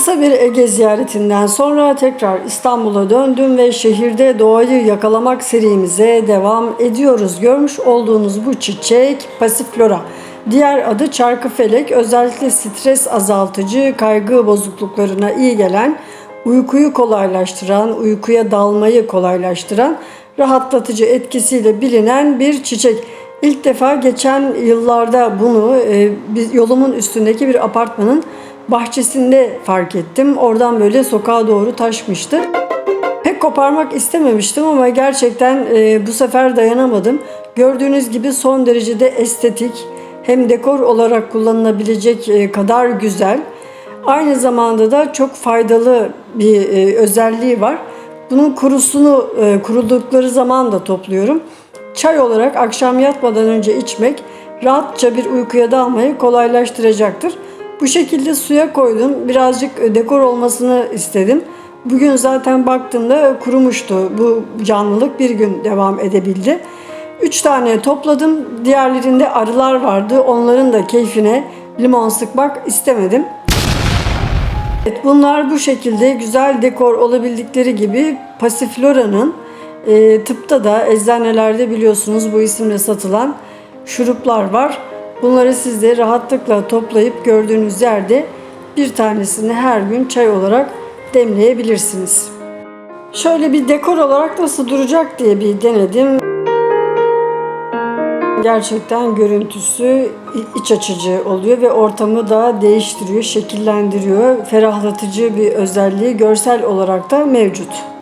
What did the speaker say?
Kısa bir Ege ziyaretinden sonra tekrar İstanbul'a döndüm ve şehirde doğayı yakalamak serimize devam ediyoruz. Görmüş olduğunuz bu çiçek pasiflora. Diğer adı çarkıfelek özellikle stres azaltıcı, kaygı bozukluklarına iyi gelen, uykuyu kolaylaştıran, uykuya dalmayı kolaylaştıran, rahatlatıcı etkisiyle bilinen bir çiçek. İlk defa geçen yıllarda bunu e, yolumun üstündeki bir apartmanın bahçesinde fark ettim. Oradan böyle sokağa doğru taşmıştı. Pek koparmak istememiştim ama gerçekten e, bu sefer dayanamadım. Gördüğünüz gibi son derecede estetik hem dekor olarak kullanılabilecek e, kadar güzel. Aynı zamanda da çok faydalı bir e, özelliği var. Bunun kurusunu e, kurudukları zaman da topluyorum. Çay olarak akşam yatmadan önce içmek rahatça bir uykuya dalmayı kolaylaştıracaktır. Bu şekilde suya koydum. Birazcık e, dekor olmasını istedim. Bugün zaten baktığımda kurumuştu. Bu canlılık bir gün devam edebildi. Üç tane topladım. Diğerlerinde arılar vardı. Onların da keyfine limon sıkmak istemedim. Evet, bunlar bu şekilde güzel dekor olabildikleri gibi Pasiflora'nın e, tıpta da eczanelerde biliyorsunuz bu isimle satılan şuruplar var. Bunları siz de rahatlıkla toplayıp gördüğünüz yerde bir tanesini her gün çay olarak demleyebilirsiniz. Şöyle bir dekor olarak nasıl duracak diye bir denedim. Gerçekten görüntüsü iç açıcı oluyor ve ortamı da değiştiriyor, şekillendiriyor. Ferahlatıcı bir özelliği görsel olarak da mevcut.